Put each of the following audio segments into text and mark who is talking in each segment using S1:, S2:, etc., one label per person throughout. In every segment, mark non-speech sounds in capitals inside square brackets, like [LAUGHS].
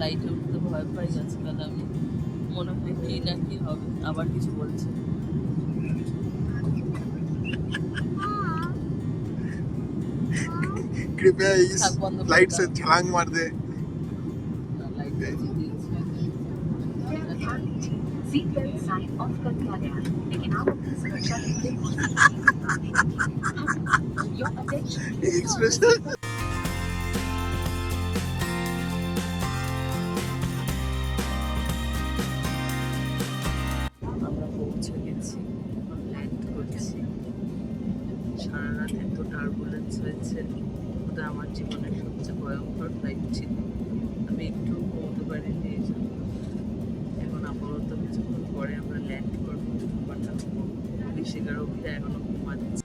S1: ফ্লাইটে উঠতে ভয় পাই আজকাল আমি মনে হয় কি না কি হবে আবার কিছু বলছে
S2: कृपया इस
S1: থাক, বন্ধ করে
S2: फ्लाइट से
S1: দাও।
S2: छलांग मार दे
S1: না, এত টার্বুলেন্স হয়েছে, ওটা আমার জীবনের সবচেয়ে ভয়ঙ্কর ফ্লাইট ছিল। আমি একটু ঘুমোতে পারিনি এই জন্য এখন আপাতত কিছুক্ষণ পরে আমরা ল্যান্ড করব পাঠাবো ঋষিকার অভিটা এখনও ঘুমাচ্ছে।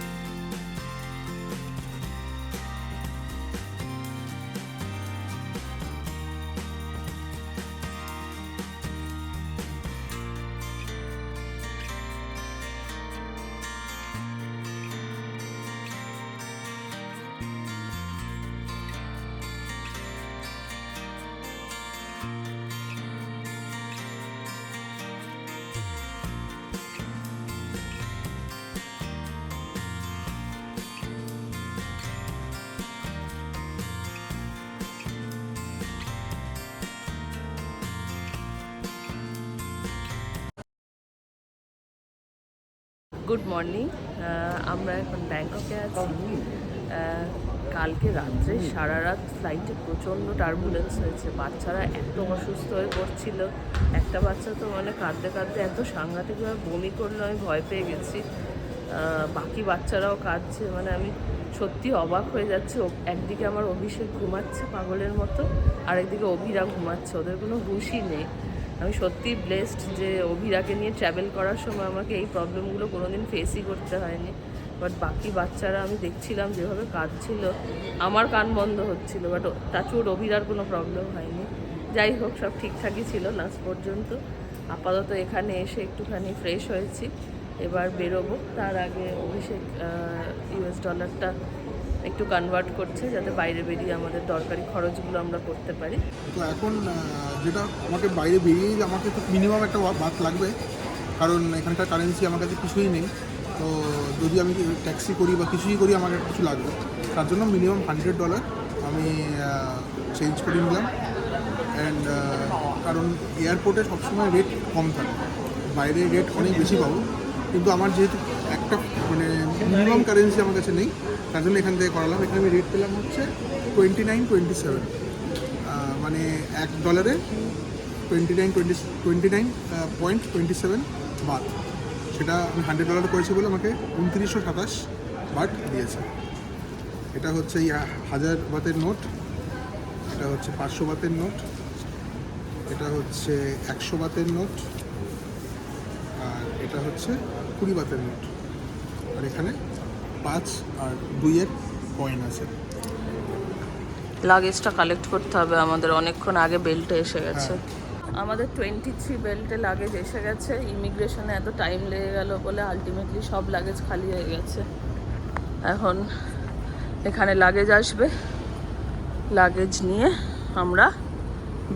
S1: গুড মর্নিং আমরা এখন ব্যাংককে আছি। কালকে রাত্রে সারা রাত ফ্লাইটে প্রচণ্ড টার্বুলেন্স হয়েছে। বাচ্চারা এত অসুস্থ হয়ে পড়ছিল। একটা বাচ্চা তো মানে কাঁদতে কাঁদতে এত সাংঘাতিকভাবে বমি করল, আমি ভয় পেয়ে গেছি। বাকি বাচ্চারাও কাঁদছে। মানে আমি সত্যি অবাক হয়ে যাচ্ছে। একদিকে আমার অভিষেক ঘুমাচ্ছে পাগলের মতো আর একদিকে অভিরা ঘুমাচ্ছে। ওদের কোনো হুশই নেই। আমি সত্যি ব্লেসড যে অভিরাকে নিয়ে ট্রাভেল করার সময় আমাকে এই প্রবলেমগুলো কোনোদিন ফেসই করতে হয়নি। বাট বাকি বাচ্চারা আমি দেখছিলাম যেভাবে কাঁদছিল, আমার কান বন্ধ হচ্ছিল বাট তাছুর অভিরার কোনো প্রবলেম হয়নি। যাই হোক, সব ঠিকঠাকই ছিল লাস্ট পর্যন্ত। আপাতত এখানে এসে একটুখানি ফ্রেশ হয়েছি। এবার বেরোবো। তার আগে অভিষেক ইউএস ডলারটা একটু কনভার্ট করছে যাতে বাইরে বেরিয়ে আমাদের দরকারি খরচগুলো আমরা করতে পারি।
S2: তো এখন যেটা আমাকে বাইরে বেরিয়েই আমাকে তো মিনিমাম একটা বাত লাগবে, কারণ এখানকার কারেন্সি আমার কাছে কিছুই নেই। তো যদি আমি ট্যাক্সি করি বা কিছুই করি, আমার কিছু লাগবে। তার জন্য মিনিমাম হান্ড্রেড ডলার আমি চেঞ্জ করে নিলাম। অ্যান্ড কারণ এয়ারপোর্টে সবসময় রেট কম থাকে। বাইরে রেট অনেক বেশি পাবো। কিন্তু আমার যেহেতু একটা মানে মিনিমাম কারেন্সি আমার কাছে নেই তার জন্য এখান থেকে করালাম। এখানে আমি রেট পেলাম হচ্ছে টোয়েন্টি নাইন টোয়েন্টি সেভেন মানে এক ডলারে twenty nine twenty twenty nine point twenty seven but সেটা আমি হান্ড্রেড ডলার করেছি বলে আমাকে উনত্রিশশো সাতাশ বাট দিয়েছে। এটা হচ্ছে এই হাজার বাতের নোট। এটা হচ্ছে পাঁচশো বাতের নোট। এটা হচ্ছে একশো বাতের নোট। আর এটা হচ্ছে কুড়ি বাতের নোট। আর এখানে পাঁচ আর দুইয়ের কয়েন আছে।
S1: লাগেজটা কালেক্ট করতে হবে আমাদের অনেকক্ষণ আগে বেল্টে এসে গেছে। আমাদের টোয়েন্টি থ্রি বেল্টে লাগেজ এসে গেছে ইমিগ্রেশনে এত টাইম লেগে গেল বলে আলটিমেটলি সব লাগেজ খালি হয়ে গেছে। এখন এখানে লাগেজ আসবে লাগেজ নিয়ে আমরা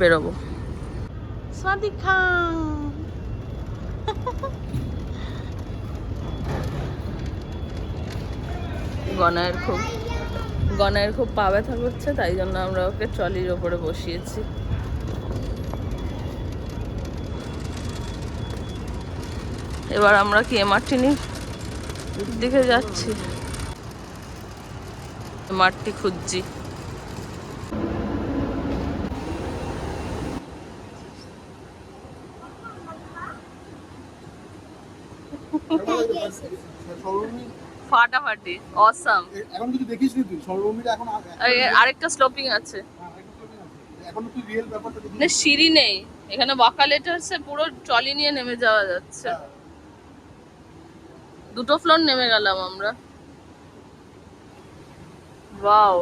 S1: বেরোবো। সাদিক খান! [LAUGHS] গনায়ের খুব গনায়ের খুব পা ব্যথা করছে, তাই জন্য আমরা ওকে ট্রলির ওপরে বসিয়েছি। এবার আমরা কি এমআরটিনি দিকে যাচ্ছি। এমআরটি খুঁজছি। ফাটাফাটি অসাম
S2: এখন কিছু দেখিস নি তুই? এখন
S1: আরেকটা স্লোপিং আছে।
S2: এখন তুই রিয়েল ব্যাপারটা
S1: না সিঁড়ি নেই। এখানে বকা পুরো ট্রলি নিয়ে নেমে যাওয়া যাচ্ছে। দুটো ফ্লোর নেমে গেলাম আমরা। ওয়াও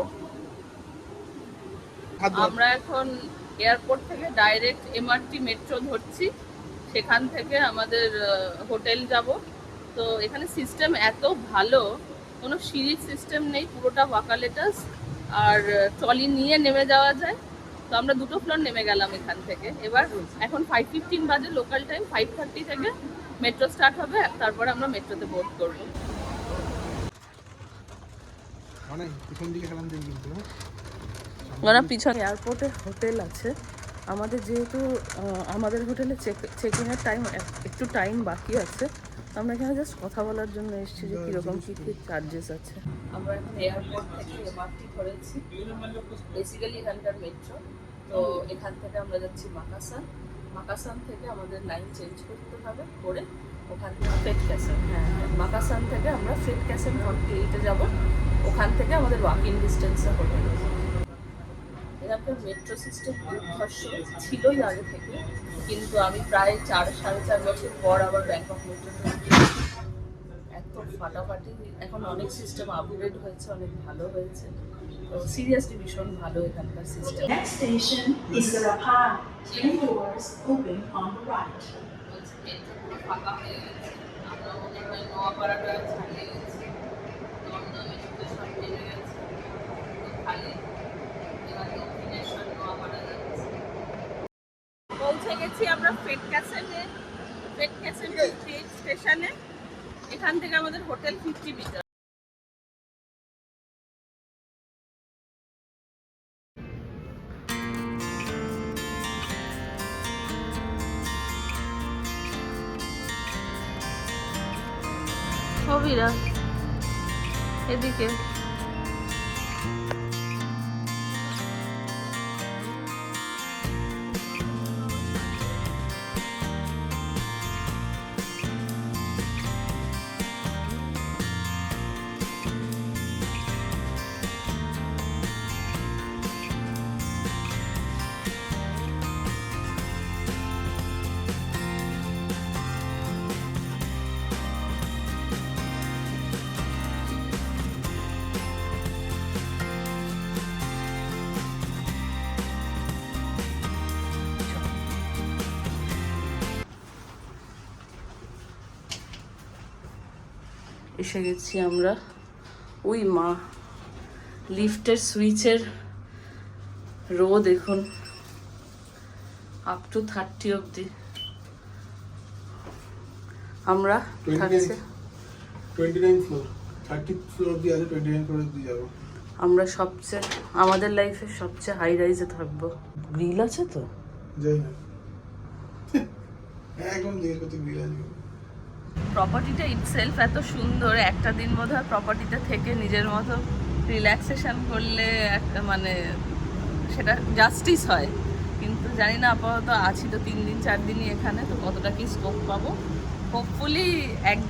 S1: আমরা এখন এয়ারপোর্ট থেকে ডাইরেক্ট এমআরটি মেট্রো ধরছি। সেখান থেকে আমাদের হোটেল যাব। তো এখানে সিস্টেম এত ভালো কোনো সিঁড়ির সিস্টেম নেই পুরোটা ওয়াকালেটাস আর ট্রলি নিয়ে নেমে যাওয়া যায়। তো আমরা দুটো ফ্লোর নেমে গেলাম এখান থেকে। এবার এখন ফাইভ ফিফটিন বাজে লোকাল টাইম ফাইভ থার্টি থেকে মেট্রো স্টার্ট হবে তারপরে আমরা মেট্রোতে বোর্ড করব? ওরা পিছনে এয়ারপোর্টে হোটেল আছে। আমাদের যেহেতু আমাদের হোটেলে চেক চেক ইনের টাইম একটু টাইম বাকি আছে। আমরা এখানে জাস্ট কথা বলার জন্য এসেছি যে কীরকম কী কী চার্জেস আছে। আমরা এখন এয়ারপোর্ট থেকে এমআরটি ধরেছি। বেসিক্যালি এখানকার মেট্রো তো এখান থেকে আমরা যাচ্ছি মাকাসান মাকাসান থেকে আমাদের লাইন চেঞ্জ করতে হবে করে ওখান থেকে ফেট ক্যাসেন হ্যাঁ মাকাসান থেকে আমরা ফেট ক্যাসেন ফর্টি এইটে যাব। ওখান থেকে আমাদের ওয়াকিং ডিস্টেন্সে হোটেল এরকম মেট্রো সিস্টেম দুর্ধর্ষ ছিলই আগে থেকে। কিন্তু আমি প্রায় চার, সাড়ে চার বছর পর আবার ব্যাংকক মেট্রো ফাটাফাটি। এখন অনেক সিস্টেম আপগ্রেড হয়েছে অনেক ভালো হয়েছে। তো সিরিয়াসলি ভীষণ ভালো এখানকার সিস্টেম
S3: নেক্সট স্টেশন the
S1: ফাঁকা হয়ে গেছে আমরা মনে হয় নোয়াপাড়াটা ছাড়িয়ে গেছি দমদমে স্টেশন নেমে গেছে তো খালি এবার দক্ষিণেশ্বর নোয়াপাড়া যাচ্ছে পৌঁছে গেছি আমরা ফেট ক্যাসেলে ফেট ক্যাসেল স্টেশনে এখান থেকে আমাদের হোটেল ফিফটি মিটার। এসে গেছি আমরা। ওই মা লিফটের সুইচের রো দেখুন। আপ টু থার্টি অবধি। আমরা আমরা সবচেয়ে আমাদের লাইফের সবচেয়ে হাই রাইজে থাকব। গ্রিল আছে তো?
S2: যাই না একদম জিজ্ঞেস করতে বিল আছে।
S1: প্রপার্টিটা ইটসেলফ এত সুন্দর একটা দিন বোধ হয় প্রপার্টিতে থেকে নিজের মতো রিল্যাক্সেশন করলে একটা মানে সেটা জাস্টিস হয়। কিন্তু জানি না আপাতত আছি তো তিন দিন চার দিনই এখানে তো কতটা কি স্কোপ পাবো? হোপফুলি এক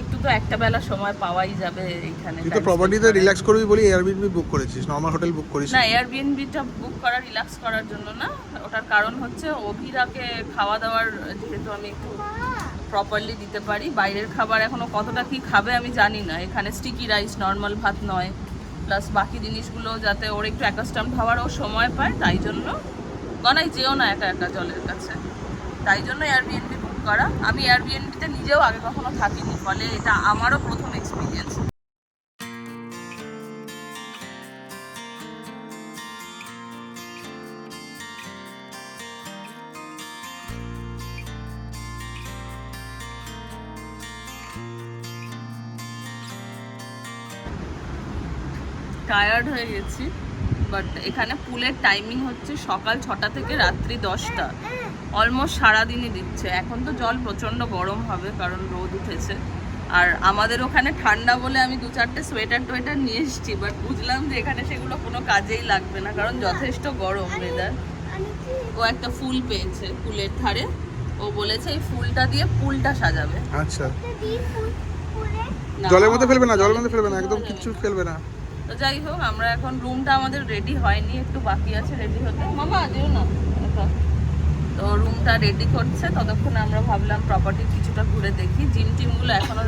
S1: একটু তো একটা বেলা সময় পাওয়াই যাবে এইখানে
S2: তুই তো প্রপার্টিতে। রিল্যাক্স করবি বলি এয়ারবিএনবি বুক করেছিস নর্মাল হোটেল বুক করিস
S1: না এয়ারবিএনবিটা বুক করা রিল্যাক্স করার জন্য না ওটার কারণ হচ্ছে অভিরাকে খাওয়া দাওয়ার যেহেতু আমি একটু প্রপারলি দিতে পারি। বাইরের খাবার এখনও কতটা কি খাবে আমি জানি না। এখানে স্টিকি রাইস নর্মাল ভাত নয়। প্লাস বাকি জিনিসগুলো যাতে ওর একটু অ্যাকাস্টাম খাওয়ার ও সময় পায়, তাই জন্য গনাই যেও না একা একা জলের কাছে। তাই জন্য এয়ারবিএনবি বুক করা। আমি এয়ারবিএনবিতে নিজেও আগে কখনো থাকিনি, ফলে এটা আমারও প্রথম এক্সপিরিয়েন্স টায়ার্ড হয়ে গেছি বাট এখানে পুলের টাইমিং হচ্ছে সকাল ছটা থেকে রাত্রি দশটা। অলমোস্ট সারাদিনই দিচ্ছে। এখন তো জল প্রচণ্ড গরম হবে কারণ রোদ উঠেছে। আর আমাদের ওখানে ঠান্ডা বলে আমি দু চারটে সোয়েটার টোয়েটার নিয়ে এসেছি বাট বুঝলাম যে এখানে সেগুলো কোনো কাজেই লাগবে না কারণ যথেষ্ট গরম ওয়েদার ও একটা ফুল পেয়েছে ফুলের ধারে। ও বলেছে এই ফুলটা দিয়ে ফুলটা সাজাবে।
S2: আচ্ছা। জলের মধ্যে ফেলবে না জলের মধ্যে ফেলবে না একদম কিচ্ছু ফেলবে না।
S1: তো যাই হোক আমরা এখন রুমটা আমাদের রেডি হয়নি একটু বাকি আছে রেডি হতে। মামা যেও না তো রুমটা রেডি করছে ততক্ষণে আমরা ভাবলাম প্রপার্টি কিছুটা ঘুরে দেখি। জিম টিমগুলো এখনও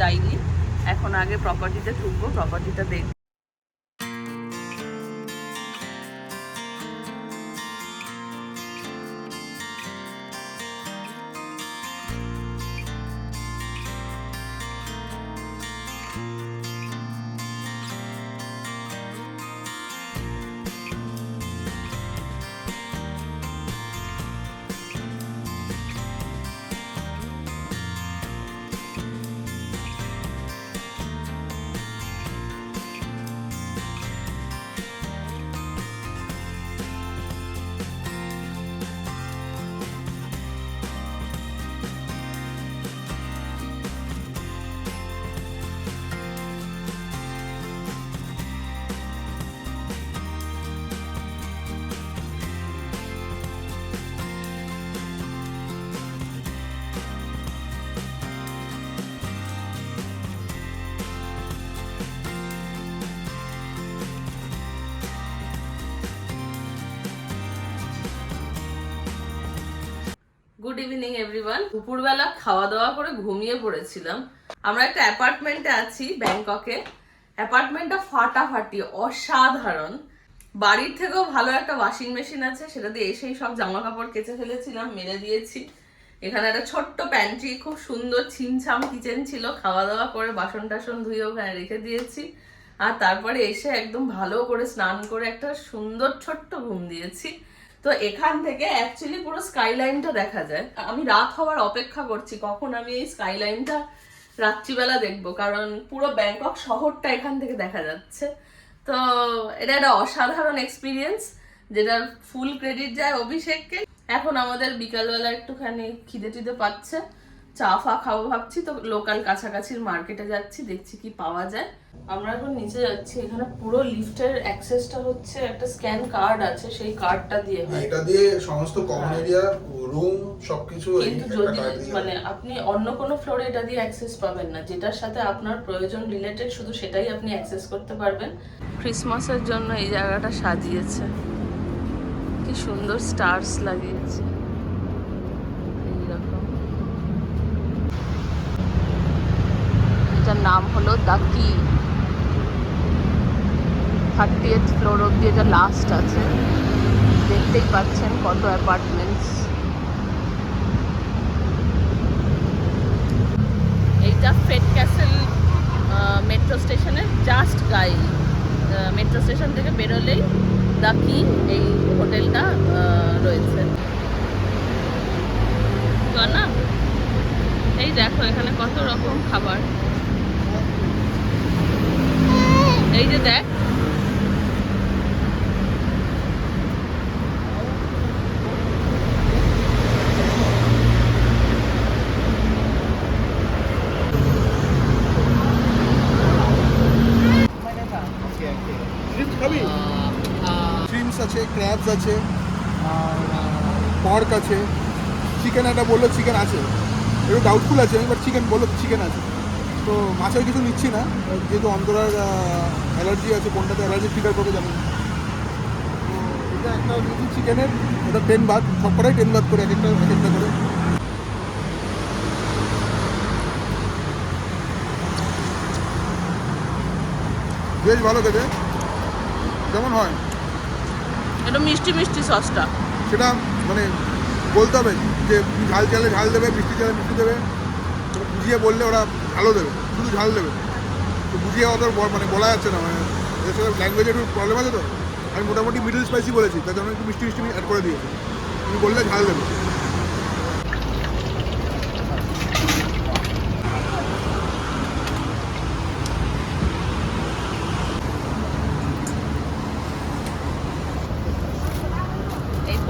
S1: যাইনি এখন আগে প্রপার্টিতে ঢুকবো প্রপার্টিটা দেখব। Good evening, everyone. দুপুরবেলা খাওয়া দাওয়া করে ঘুমিয়ে পড়েছিলাম। আমরা একটা অ্যাপার্টমেন্টে আছি ব্যাংককে। অ্যাপার্টমেন্টটা ফাটাফাটি, অসাধারণ। বাড়ির থেকেও ভালো একটা ওয়াশিং মেশিন আছে, সেটা দিয়ে এসেই সব জামা কাপড় কেচে ফেলেছিলাম, মেলে দিয়েছি। এখানে একটা ছোট্ট প্যান্ট্রি খুব সুন্দর ছিমছাম কিচেন ছিল। খাওয়া দাওয়া করে বাসন টাসন ধুয়ে ওখানে রেখে দিয়েছি। আর তারপরে এসে একদম ভালো করে স্নান করে একটা সুন্দর ছোট্ট ঘুম দিয়েছি। তো এখান থেকে অ্যাকচুয়ালি পুরো স্কাইলাইনটা দেখা যায়। আমি রাত হওয়ার অপেক্ষা করছি, কখন আমি এই স্কাইলাইনটা রাত্রিবেলা দেখব? কারণ পুরো ব্যাংকক শহরটা এখান থেকে দেখা যাচ্ছে। তো এটা একটা অসাধারণ এক্সপিরিয়েন্স যেটার ফুল ক্রেডিট যায় অভিষেককে। এখন আমাদের বিকালবেলা একটুখানি খিদে টিদে পাচ্ছে। চা ফা খাব ভাবছি তো লোকাল কাছাকাছির মার্কেটে যাচ্ছি দেখছি কি পাওয়া যায়। আমরা এখন নিচে যাচ্ছি এখানে পুরো লিফটের অ্যাক্সেসটা হচ্ছে একটা স্ক্যান কার্ড আছে সেই কার্ডটা দিয়ে
S2: এটা দিয়ে সমস্ত কমন এরিয়া রুম সবকিছু
S1: কিন্তু যদি মানে আপনি অন্য কোনো ফ্লোরে এটা দিয়ে অ্যাক্সেস পাবেন না যেটার সাথে আপনার প্রয়োজন রিলেটেড শুধু সেটাই আপনি অ্যাক্সেস করতে পারবেন। ক্রিসমাসের জন্য এই জায়গাটা সাজিয়েছে। কি সুন্দর স্টারস লাগিয়েছে। এটার নাম হলো দ্য কি থার্টি এইট ফ্লোর অব্দি এটা লাস্ট আছে। দেখতেই পাচ্ছেন কত অ্যাপার্টমেন্টস এইটা ফেট ক্যাসেল মেট্রো স্টেশনের জাস্ট গায়ে মেট্রো স্টেশন থেকে বেরোলেই দা কি এই হোটেলটা রয়েছে। না এই দেখো এখানে কত রকম খাবার। এই যে দেখ।
S2: আছে ক্র্যাবস আছে আর পর্ক আছে চিকেন একটা বলল চিকেন আছে। একটু ডাউটফুল আছে বাট চিকেন বলল চিকেন আছে। তো মাছের কিছু নিচ্ছি না। যেহেতু অন্তরার অ্যালার্জি আছে কোনটাতে অ্যালার্জি ট্রিগার করবে জানি তো এটা একটা নিচ্ছি চিকেনের ওটা টেন বাদ সবকটাই টেন বাদ করে এক একটা এক একটা করে। বেশ ভালো খেতে। কেমন হয়?
S1: এটা মিষ্টি মিষ্টি সসটা।
S2: সেটা মানে বলতে হবে যে ঝাল চালে ঝাল দেবে মিষ্টি চালে মিষ্টি দেবে। বুঝিয়ে বললে ওরা ঝালও দেবে, শুধু ঝাল দেবে। তো বুঝিয়ে অত মানে বলা যাচ্ছে না মানে এর সাথে ল্যাঙ্গুয়েজের একটু প্রবলেম আছে তো? আমি মোটামুটি মিডল স্পাইসি বলেছি তার জন্য একটু মিষ্টি মিষ্টি অ্যাড করে দিয়েছি। তুমি বললে ঝাল দেবে।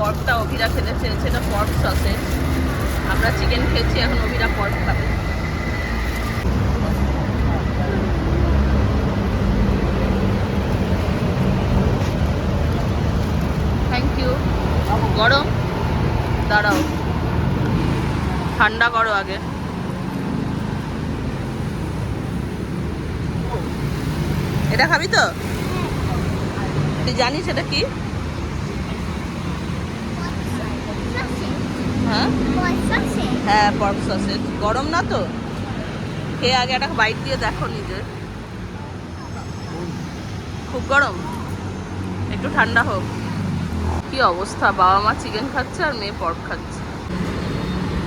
S1: পর্কটা অভিরা খেতে চেয়েছে, এটা পর্ক সসে আমরা চিকেন খেয়েছি, এখন অভিরা পর্ক খাবে থ্যাংক ইউ গরম দাঁড়াও ঠান্ডা করো আগে। এটা খাবি তো? তুই জানিস এটা কি? হ্যাঁ? হ্যাঁ পর্ক সসেজ গরম না তো? খেয়ে আগে একটা বাইট দিয়ে দেখো নিজে খুব গরম। একটু ঠান্ডা হোক। কি অবস্থা? বাবা মা চিকেন খাচ্ছে আর মেয়ে পর্ক খাচ্ছে।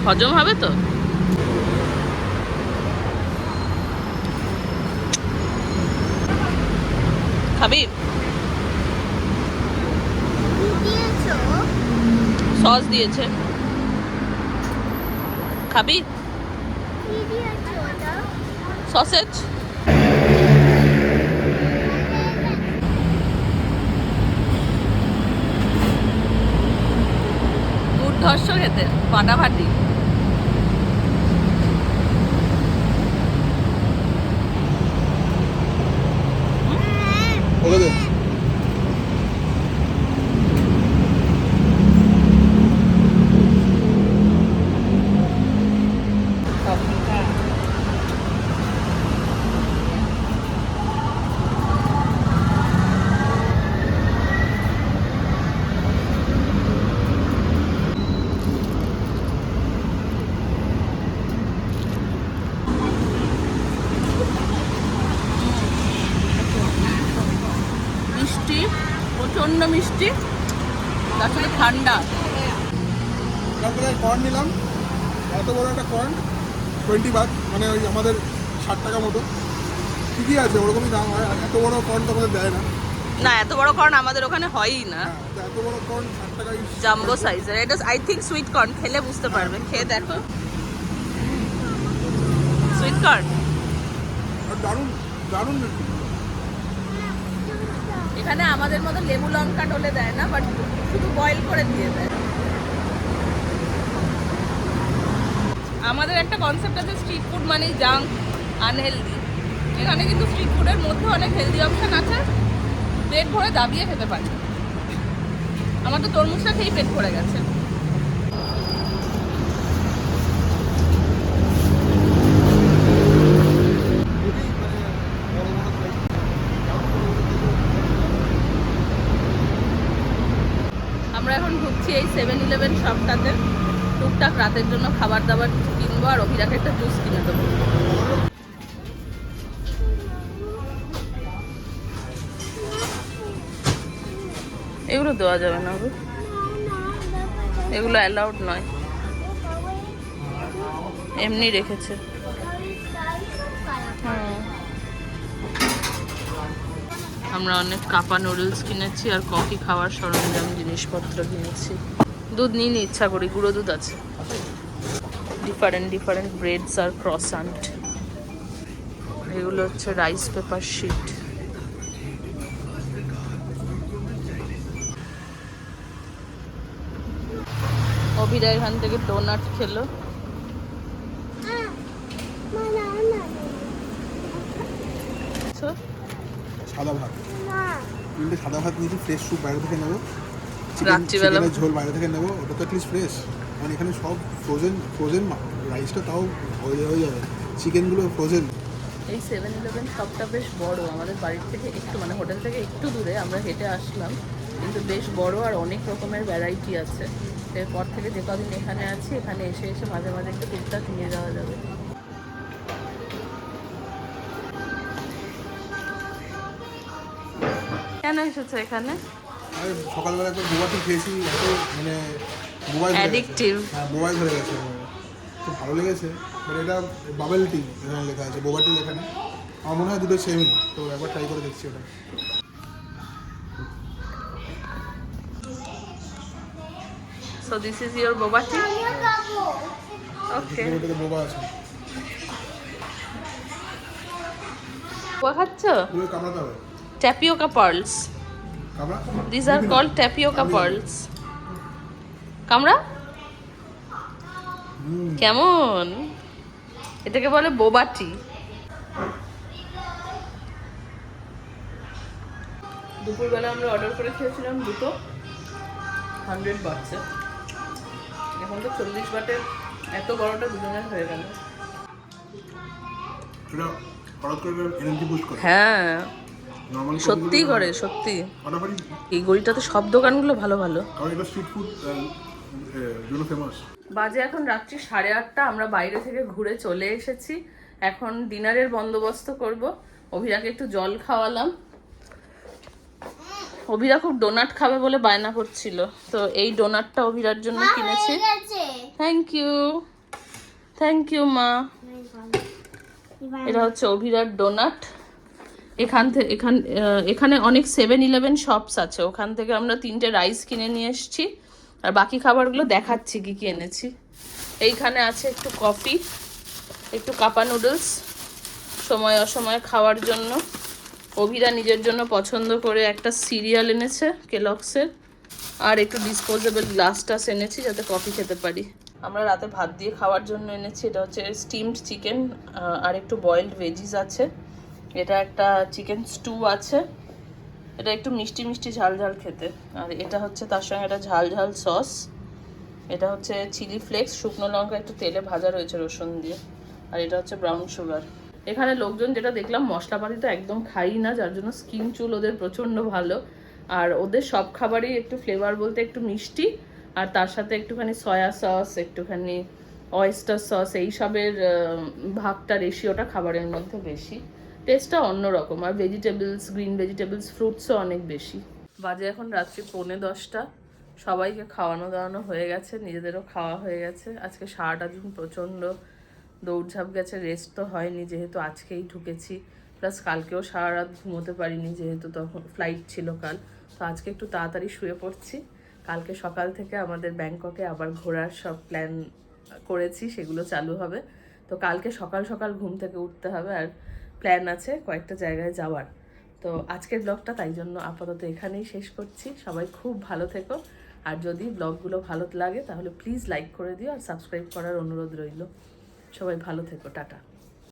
S1: হজম হবে তো? খাবি? সস দিয়েছে। খাবি? সসেজ? দুর্ধর্ষ খেতে ফাটাফাটি
S2: বলে না।
S1: না এত বড় কর্ন আমাদের ওখানে হয়ই না।
S2: হ্যাঁ এত বড় কর্ন
S1: জাম্বো সাইজের এটা আই থিঙ্ক সুইট কর্ন খেলে বুঝতে পারবে। খেয়ে দেখো। সুইট কর্ন
S2: দারুণ দারুণ
S1: এখানে আমাদের মতো লেবু লঙ্কা ডলে দেয় না বাট শুধু বয়েল করে দিয়ে দেয়। আমাদের একটা কনসেপ্ট আছে স্ট্রিট ফুড মানে জাঙ্ক আনহেলদি এখানে কিন্তু স্ট্রিট ফুডের মধ্যে অনেক হেলদি অপশন আছে। পেট ভরে দাবিয়ে খেতে পারি। আমার তো তরমুজটা খেয়েই পেট ভরে গেছে। আমরা এখন এই সেভেন ইলেভেন শপটাতে টুকটাক রাতের জন্য খাবার দাবার কিনবো আর অভিরাকে একটা জুস কিনে দেবো। এগুলো দেওয়া যাবে না এগুলো অ্যালাউড নয়। এমনি রেখেছে। আমরা অনেক কাপা নুডলস কিনেছি আর কফি খাওয়ার সরঞ্জাম জিনিসপত্র কিনেছি। দুধ নিয়ে নিয়ে ইচ্ছা করি, গুঁড়ো দুধ আছে। ডিফারেন্ট ডিফারেন্ট ব্রেডস আর ক্রসান্ট এগুলো হচ্ছে রাইস পেপার শিট অভিরা এখান থেকে ডোনাট খেলো। So,
S2: সাদা ভাত। তিনটে সাদা ভাত নিয়েছি ফ্রেশ স্যুপ বাইরে থেকে নেব।
S1: রাত্রিবেলা-
S2: ঝোল বাইরে থেকে নেব ওটা তো অ্যাটলিস্ট ফ্রেশ মানে এখানে সব ফ্রোজেন ফ্রোজেন রাইসটা তাও হয়ে হয়ে যাবে। চিকেনগুলো ফ্রোজেন
S1: এই সেভেন ইলেভেন শপটা বেশ বড়। আমাদের বাড়ির থেকে একটু মানে হোটেল থেকে একটু দূরে আমরা হেঁটে আসলাম। কিন্তু বেশ বড় আর অনেক রকমের ভ্যারাইটি আছে। এরপর থেকে যে কদিন এখানে আছি এখানে এসে এসে মাঝে মাঝে একটু টুকটাক নিয়ে যাওয়া যাবে। কেন এসেছ এখানে?
S2: সকালবেলা একবার বোবাটি খেয়েছি এত মানে মোবাইল
S1: অ্যাডিকটিভ
S2: মোবাইল ধরে গেছে খুব ভালো লেগেছে বাট এটা বাবেল টি এখানে লেখা আছে বোবাটি লেখা নেই। আমার মনে হয় দুটো সেমই তো একবার ট্রাই করে দেখছি ওটা।
S1: ইজ ইয়োর বোবা টি ওকে
S2: ওটাতে বোবা আছে
S1: বোবা খাচ্ছ? পার্লস
S2: কামড়া
S1: These are called tapioca pearls. কামড়া কেমন? এটাকে বলে বোবাটি দুপুরবেলা আমরা অর্ডার করে খেয়েছিলাম দুটো। হান্ড্রেড বাটসে এখন তো চল্লিশ বাটের এত বড়টা দুজনের হয়ে গেল। হ্যাঁ। সত্যিই করে সত্যি এই গলিটাতে সব দোকানগুলো ভালো ভালো। বাজে এখন রাত্রি সাড়ে আটটা আমরা বাইরে থেকে ঘুরে চলে এসেছি। এখন ডিনারের বন্দোবস্ত করব। অভিরাকে একটু জল খাওয়ালাম। অভিরা খুব ডোনাট খাবে বলে বায়না করছিল। তো এই ডোনাটটা অভিরার জন্য কিনেছি। থ্যাংক ইউ থ্যাংক ইউ মা। এটা হচ্ছে অভিরার ডোনাট এখান থেকে এখান এখানে অনেক সেভেন ইলেভেন শপস আছে। ওখান থেকে আমরা তিনটে রাইস কিনে নিয়ে এসেছি। আর বাকি খাবারগুলো দেখাচ্ছি কি কি এনেছি। এইখানে আছে একটু কফি একটু কাপা নুডলস সময় অসময়ে খাওয়ার জন্য। অভিরা নিজের জন্য পছন্দ করে একটা সিরিয়াল এনেছে কেলক্সের আর একটু ডিসপোজেবল গ্লাস টাস এনেছি যাতে কফি খেতে পারি। আমরা রাতে ভাত দিয়ে খাওয়ার জন্য এনেছি, এটা হচ্ছে স্টিমড চিকেন আর একটু বয়েলড ভেজিস আছে। এটা একটা চিকেন স্টু আছে। এটা একটু মিষ্টি মিষ্টি ঝাল ঝাল খেতে। আর এটা হচ্ছে তার সঙ্গে একটা ঝাল ঝাল সস এটা হচ্ছে চিলি ফ্লেক্স শুকনো লঙ্কা, একটু তেলে ভাজা রয়েছে রসুন দিয়ে। আর এটা হচ্ছে ব্রাউন সুগার এখানে লোকজন যেটা দেখলাম, মশলাপাতি তো একদম খাই না, যার জন্য স্কিন চুল ওদের প্রচণ্ড ভালো। আর ওদের সব খাবারই একটু ফ্লেভার বলতে একটু মিষ্টি, আর তার সাথে একটুখানি সয়া সস একটুখানি অয়েস্টার সস এইসবের ভাগটা রেশিওটা খাবারের মধ্যে বেশি। টেস্টটা অন্যরকম, আর ভেজিটেবলস গ্রিন ভেজিটেবলস ফ্রুটসও অনেক বেশি। বাজে এখন রাত্রি পৌনে দশটা। সবাইকে খাওয়ানো দাওয়ানো হয়ে গেছে, নিজেদেরও খাওয়া হয়ে গেছে। আজকে সারাটা দিন প্রচণ্ড দৌড়ঝাঁপ গেছে রেস্ট তো হয়নি যেহেতু আজকেই ঢুকেছি। প্লাস কালকেও সারা রাত ঘুমোতে পারিনি যেহেতু তখন ফ্লাইট ছিল কাল। তো আজকে একটু তাড়াতাড়ি শুয়ে পড়ছি। কালকে সকাল থেকে আমাদের ব্যাংককে আবার ঘোরার সব প্ল্যান করেছি, সেগুলো চালু হবে। তো কালকে সকাল সকাল ঘুম থেকে উঠতে হবে আর প্ল্যান আছে কয়েকটা জায়গায় যাওয়ার। তো আজকের ব্লগটা তাই জন্য আপাতত এখানেই শেষ করছি। সবাই খুব ভালো থেকো। আর যদি ব্লগগুলো ভালো লাগে তাহলে প্লিজ লাইক করে দিও আর সাবস্ক্রাইব করার অনুরোধ রইল। সবাই ভালো থেকো টাটা।